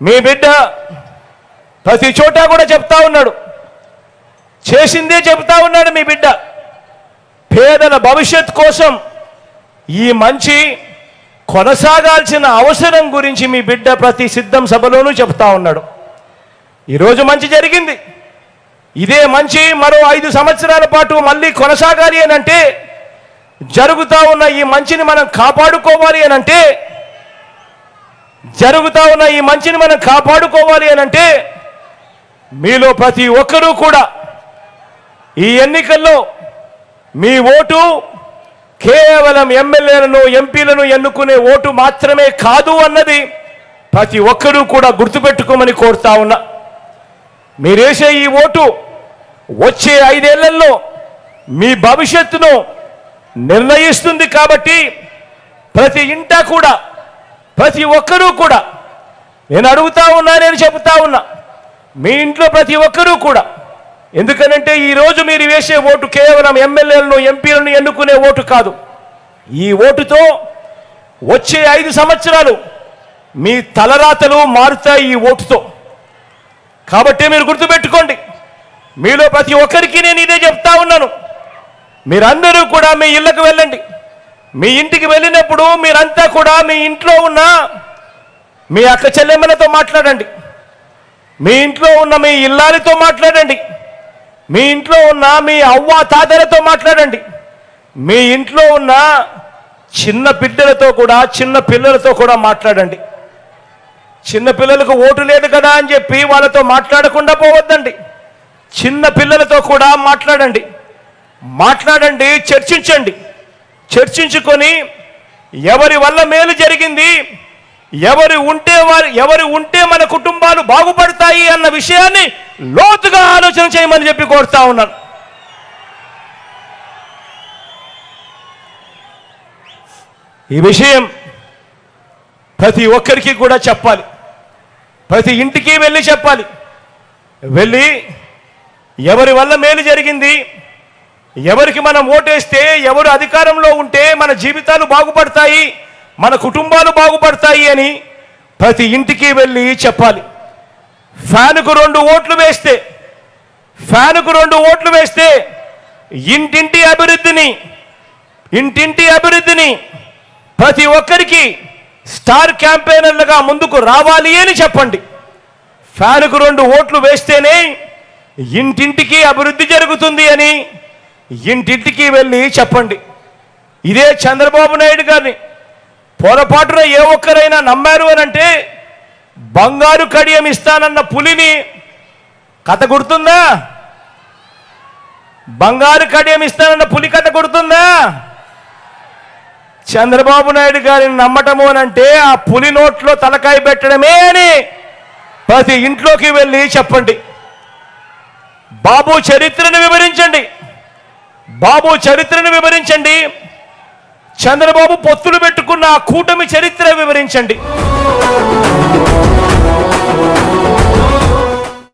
మీ బిడ్డ ప్రతి చోట కూడా చెప్తా ఉన్నాడు. చేసిందే చెప్తా ఉన్నాడు మీ బిడ్డ. పేదల భవిష్యత్ కోసం ఈ మంచి కొనసాగాల్సిన అవసరం గురించి మీ బిడ్డ ప్రతి సిద్ధం సభలోనూ చెప్తా ఉన్నాడు. ఈరోజు మంచి జరిగింది. ఇదే మంచి మరో ఐదు సంవత్సరాల పాటు మళ్ళీ కొనసాగాలి అని అంటే ఉన్న ఈ మంచిని మనం కాపాడుకోవాలి అని అంటే జరుగుతా ఉన్న ఈ మంచిని మనం కాపాడుకోవాలి అని అంటే మీలో ప్రతి ఒక్కరూ కూడా ఈ ఎన్నికల్లో మీ ఓటు కేవలం ఎమ్మెల్యేలను ఎంపీలను ఎన్నుకునే ఓటు మాత్రమే కాదు అన్నది ప్రతి ఒక్కరూ కూడా గుర్తుపెట్టుకోమని కోరుతా ఉన్నా. మీరేసే ఈ ఓటు వచ్చే ఐదేళ్ళలో మీ భవిష్యత్తును నిర్ణయిస్తుంది కాబట్టి ప్రతి ఇంట కూడా ప్రతి ఒక్కరూ కూడా నేను అడుగుతా ఉన్నా నేను చెబుతా ఉన్నా మీ ఇంట్లో ప్రతి ఒక్కరూ కూడా. ఎందుకనంటే ఈరోజు మీరు వేసే ఓటు కేవలం ఎమ్మెల్యేలను ఎంపీలను ఎన్నుకునే ఓటు కాదు. ఈ ఓటుతో వచ్చే ఐదు సంవత్సరాలు మీ తలరాతలు మారుతాయి ఈ ఓటుతో. కాబట్టి మీరు గుర్తుపెట్టుకోండి మీలో ప్రతి ఒక్కరికి నేను ఇదే చెప్తా ఉన్నాను. మీరందరూ కూడా మీ ఇళ్ళకు వెళ్ళండి. మీ ఇంటికి వెళ్ళినప్పుడు మీరంతా కూడా మీ ఇంట్లో ఉన్న మీ అక్క చెల్లెమ్మలతో మాట్లాడండి. మీ ఇంట్లో ఉన్న మీ ఇల్లాలతో మాట్లాడండి. మీ ఇంట్లో ఉన్న మీ అవ్వ తాతలతో మాట్లాడండి. మీ ఇంట్లో ఉన్న చిన్న బిడ్డలతో కూడా చిన్న పిల్లలతో కూడా మాట్లాడండి. చిన్న పిల్లలకు ఓటు లేదు కదా అని చెప్పి వాళ్ళతో మాట్లాడకుండా పోవద్దండి. చిన్న పిల్లలతో కూడా మాట్లాడండి. మాట్లాడండి చర్చించండి. చర్చించుకొని ఎవరి వల్ల మేలు జరిగింది ఎవరు ఉంటే వారు ఎవరు ఉంటే మన కుటుంబాలు బాగుపడతాయి అన్న విషయాన్ని లోతుగా ఆలోచన చేయమని చెప్పి కోరుతా ఉన్నాను. ఈ విషయం ప్రతి ఒక్కరికి కూడా చెప్పాలి. ప్రతి ఇంటికి వెళ్ళి చెప్పాలి. వెళ్ళి ఎవరి వల్ల మేలు జరిగింది ఎవరికి మనం ఓటేస్తే ఎవరు అధికారంలో ఉంటే మన జీవితాలు బాగుపడతాయి మన కుటుంబాలు బాగుపడతాయి అని ప్రతి ఇంటికి వెళ్ళి చెప్పాలి. ఫ్యాన్కు రెండు ఓట్లు వేస్తే ఫ్యాన్కు రెండు ఓట్లు వేస్తే ఇంటింటి అభివృద్ధిని ఇంటింటి అభివృద్ధిని ప్రతి ఒక్కరికి స్టార్ క్యాంపెయినర్లుగా ముందుకు రావాలి అని చెప్పండి. ఫ్యాన్కు రెండు ఓట్లు వేస్తేనే ఇంటింటికి అభివృద్ధి జరుగుతుంది అని ఇంటింటికి వెళ్ళి చెప్పండి. ఇదే చంద్రబాబు నాయుడు గారిని. పొరపాటున ఏ ఒక్కరైనా నమ్మారు అని అంటే బంగారు కడియం ఇస్తానన్న పులిని కథ గుర్తుందా? బంగారు కడియం ఇస్తానన్న పులి కథ గుర్తుందా? చంద్రబాబు నాయుడు గారిని నమ్మటము అని అంటే ఆ పులి నోట్లో తలకాయ పెట్టడమే అని ప్రతి ఇంట్లోకి వెళ్ళి చెప్పండి. బాబు చరిత్రను వివరించండి. బాబు చరిత్రను వివరించండి. చంద్రబాబు పొత్తులు పెట్టుకున్న కూటమి చరిత్ర వివరించండి.